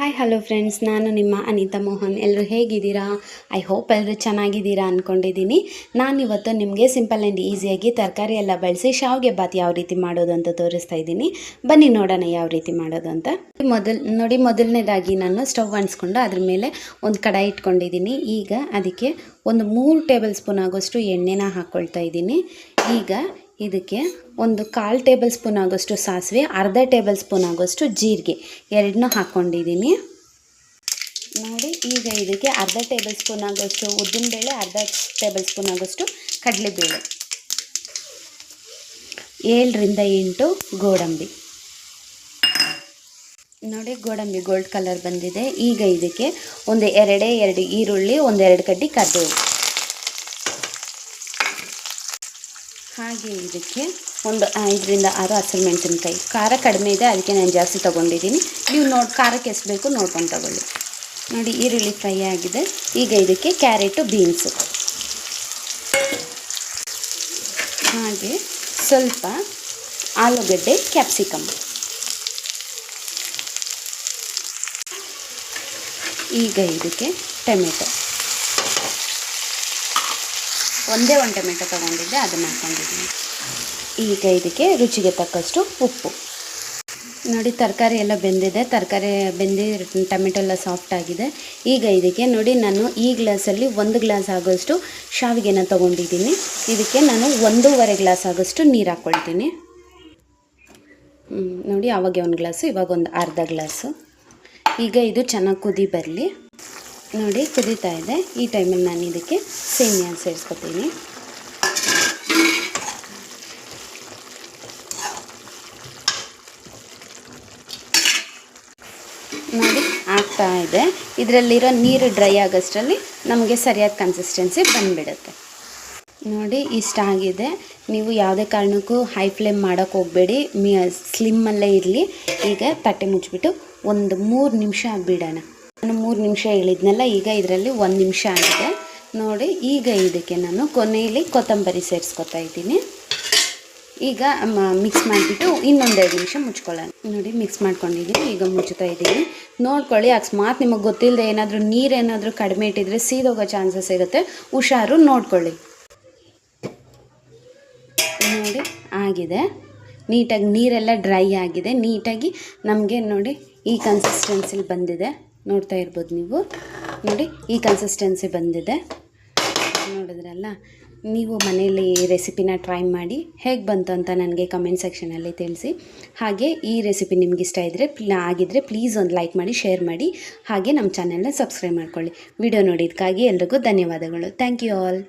Hi hello friends ನಾನು ನಿಮ್ಮ ಅನಿತಾ ಮೋಹನ್. ಎಲ್ಲರೂ ಹೇಗಿದ್ದೀರಾ? ಐ ಹೋಪ್ ಎಲ್ಲರೂ ಚೆನ್ನಾಗಿದ್ದೀರಾ ಅಂದ್ಕೊಂಡಿದ್ದೀನಿ ನಾನಿವತ್ತು ನಿಮಗೆ ಸಿಂಪಲ್ ಆ್ಯಂಡ್ ಈಸಿಯಾಗಿ ತರಕಾರಿ ಎಲ್ಲ ಬಳಸಿ ಶಾವಿಗೆ ಬಾತ್ ಯಾವ ರೀತಿ ಮಾಡೋದು ಅಂತ ತೋರಿಸ್ತಾ ಇದ್ದೀನಿ. ಬನ್ನಿ ನೋಡೋಣ ಯಾವ ರೀತಿ ಮಾಡೋದು ಅಂತ. ಮೊದಲು, ನೋಡಿ ಮೊದಲನೇದಾಗಿ ನಾನು ಸ್ಟವ್ ಅಣಿಸ್ಕೊಂಡು ಅದ್ರ ಮೇಲೆ ಒಂದು ಕಡಾಯಿ ಇಟ್ಕೊಂಡಿದ್ದೀನಿ. ಈಗ ಅದಕ್ಕೆ ಒಂದು ಮೂರು ಟೇಬಲ್ ಸ್ಪೂನ್ ಆಗೋಷ್ಟು ಎಣ್ಣೆನ ಹಾಕ್ಕೊಳ್ತಾ ಇದ್ದೀನಿ. ಈಗ ಇದಕ್ಕೆ ಒಂದು ಕಾಲು ಟೇಬಲ್ ಸ್ಪೂನ್ ಆಗೋಷ್ಟು ಸಾಸಿವೆ, ಅರ್ಧ ಟೇಬಲ್ ಸ್ಪೂನ್ ಆಗೋಷ್ಟು ಜೀರಿಗೆ. ಎರಡನ್ನೂ ಹಾಕ್ಕೊಂಡಿದ್ದೀನಿ ನೋಡಿ, ಈಗ ಇದಕ್ಕೆ ಅರ್ಧ ಟೇಬಲ್ ಸ್ಪೂನ್ ಆಗೋಷ್ಟು ಉದ್ದಿನಬೇಳೆ, ಅರ್ಧ ಟೇಬಲ್ ಸ್ಪೂನ್ ಆಗೋಷ್ಟು ಕಡಲೆಬೇಳೆ. ಏಳರಿಂದ ಎಂಟು ಗೋಡಂಬಿ. ನೋಡಿ, ಗೋಡಂಬಿ ಗೋಲ್ಡ್ ಕಲರ್ ಬಂದಿದೆ. ಈಗ ಇದಕ್ಕೆ ಒಂದು ಎರಡೇ ಎರಡು ಈರುಳ್ಳಿ, ಒಂದೆರಡು ಕಡ್ಡಿ ಕರಿಬೇವು. ಹಾಗೆ ಇದಕ್ಕೆ ಒಂದು ಐದರಿಂದ ಆರು ಹಸಿರು ಮೆಣಸಿನ್ಕಾಯಿ. ಖಾರ ಕಡಿಮೆ ಇದೆ, ಅದಕ್ಕೆ ನಾನು ಜಾಸ್ತಿ ತೊಗೊಂಡಿದ್ದೀನಿ. ನೀವು ನೋಡಿ, ಖಾರಕ್ಕೆ ಎಷ್ಟು ಬೇಕು ನೋಡ್ಕೊಂಡು ತಗೊಳ್ಳಿ. ನೋಡಿ, ಈರುಳ್ಳಿ ಫ್ರೈ ಆಗಿದೆ. ಈಗ ಇದಕ್ಕೆ ಕ್ಯಾರೆಟು, ಬೀನ್ಸು. ಹಾಗೆ ಸ್ವಲ್ಪ ಆಲೂಗಡ್ಡೆ, ಕ್ಯಾಪ್ಸಿಕಮ್. ಈಗ ಇದಕ್ಕೆ ಟೊಮೆಟೊ. ಒಂದೇ ಒಂದು ಟೊಮೆಟೊ ತೊಗೊಂಡಿದ್ದೆ, ಅದನ್ನು ಹಾಕೊಂಡಿದ್ದೀನಿ. ಈಗ ಇದಕ್ಕೆ ರುಚಿಗೆ ತಕ್ಕಷ್ಟು ಉಪ್ಪು. ನೋಡಿ, ತರಕಾರಿ ಎಲ್ಲ ಬೆಂದಿದೆ. ತರಕಾರಿ ಬೆಂದಿ ಟೊಮೆಟೊ ಎಲ್ಲ ಸಾಫ್ಟ್ ಆಗಿದೆ. ಈಗ ಇದಕ್ಕೆ ನೋಡಿ, ನಾನು ಈ ಗ್ಲಾಸಲ್ಲಿ ಒಂದು ಗ್ಲಾಸ್ ಆಗೋಷ್ಟು ಶಾವಿಗೆನ ತೊಗೊಂಡಿದ್ದೀನಿ. ಇದಕ್ಕೆ ನಾನು ಒಂದೂವರೆ ಗ್ಲಾಸ್ ಆಗೋಷ್ಟು ನೀರು ಹಾಕ್ಕೊಳ್ತೀನಿ ನೋಡಿ, ಆವಾಗ ಒಂದು ಗ್ಲಾಸು, ಇವಾಗ ಒಂದು ಅರ್ಧ ಗ್ಲಾಸು. ಈಗ ಇದು ಚೆನ್ನಾಗಿ ಕುದಿ ಬರಲಿ. ನೋಡಿ, ಕುದೀತಾ ಇದೆ. ಈ ಟೈಮಲ್ಲಿ ನಾನು ಇದಕ್ಕೆ ಸೇಮಿಯನ್ನು ಸೇರಿಸ್ಕೊತೀನಿ. ನೋಡಿ, ಆಗ್ತಾ ಇದೆ. ಇದರಲ್ಲಿರೋ ನೀರು ಡ್ರೈ ಆಗೋಷ್ಟರಲ್ಲಿ ನಮಗೆ ಸರಿಯಾದ ಕನ್ಸಿಸ್ಟೆನ್ಸಿ ಬಂದುಬಿಡುತ್ತೆ. ನೋಡಿ ಇಷ್ಟ ಆಗಿದೆ ನೀವು ಯಾವುದೇ ಕಾರಣಕ್ಕೂ ಹೈ ಫ್ಲೇಮ್ ಮಾಡೋಕ್ಕೆ ಹೋಗಬೇಡಿ. ಮಿ ಸ್ಲಿಮ್ಮಲ್ಲೇ ಇರಲಿ. ಈಗ ತಟ್ಟೆ ಮುಚ್ಚಿಬಿಟ್ಟು ಒಂದು ಮೂರು ನಿಮಿಷ ಬಿಡೋಣ. ನಾನು ಮೂರು ನಿಮಿಷ ಹೇಳಿದ್ನಲ್ಲ, ಈಗ ಇದರಲ್ಲಿ ಒಂದು ನಿಮಿಷ ಆಗಿದೆ. ನೋಡಿ, ಈಗ ಇದಕ್ಕೆ ನಾನು ಕೊನೆಯಲ್ಲಿ ಕೊತ್ತಂಬರಿ ಸೇರಿಸ್ಕೊತಾ ಇದ್ದೀನಿ. ಈಗ ಮಿಕ್ಸ್ ಮಾಡಿಬಿಟ್ಟು ಇನ್ನೊಂದೆರಡು ನಿಮಿಷ ಮುಚ್ಕೊಳ್ಳೋಣ. ನೋಡಿ ಮಿಕ್ಸ್ ಮಾಡ್ಕೊಂಡಿದ್ದೀನಿ, ಈಗ ಮುಚ್ಚುತ್ತಾ ಇದ್ದೀನಿ. ನೋಡ್ಕೊಳ್ಳಿ ಅಕಸ್ಮಾತ್ ನಿಮಗೆ ಗೊತ್ತಿಲ್ಲದೆ ಏನಾದರೂ ನೀರೇನಾದರೂ ಕಡಿಮೆ ಇಟ್ಟಿದ್ರೆ ಸೀದೋಗೋ ಚಾನ್ಸಸ್ ಇರುತ್ತೆ. ಹುಷಾರು ನೋಡ್ಕೊಳ್ಳಿ. ನೋಡಿ, ಆಗಿದೆ. ನೀಟಾಗಿ ನೀರೆಲ್ಲ ಡ್ರೈ ಆಗಿದೆ. ನೀಟಾಗಿ ನಮಗೆ ನೋಡಿ ಈ ಕನ್ಸಿಸ್ಟೆನ್ಸಿಲಿ ಬಂದಿದೆ. ನೋಡ್ತಾ ಇರ್ಬೋದು ನೀವು. ನೋಡಿ, ಈ ಕನ್ಸಿಸ್ಟೆನ್ಸಿ ಬಂದಿದೆ. ನೋಡಿದ್ರಲ್ಲ? ನೀವು ಮನೆಯಲ್ಲಿ ಈ ರೆಸಿಪಿನ ಟ್ರೈ ಮಾಡಿ, ಹೇಗೆ ಬಂತು ಅಂತ ನನಗೆ ಕಮೆಂಟ್ ಸೆಕ್ಷನಲ್ಲಿ ತಿಳಿಸಿ. ಹಾಗೆ ಈ ರೆಸಿಪಿ ನಿಮ್ಗೆ ಇಷ್ಟ ಇದ್ದರೆ ಆಗಿದ್ದರೆ ಪ್ಲೀಸ್ ಒಂದು ಲೈಕ್ ಮಾಡಿ ಶೇರ್ ಮಾಡಿ. ಹಾಗೆ ನಮ್ಮ ಚಾನೆಲ್ನ ಸಬ್ಸ್ಕ್ರೈಬ್ ಮಾಡ್ಕೊಳ್ಳಿ. ವಿಡಿಯೋ ನೋಡಿದ್ದಕ್ಕಾಗಿ ಎಲ್ರಿಗೂ ಧನ್ಯವಾದಗಳು. Thank you all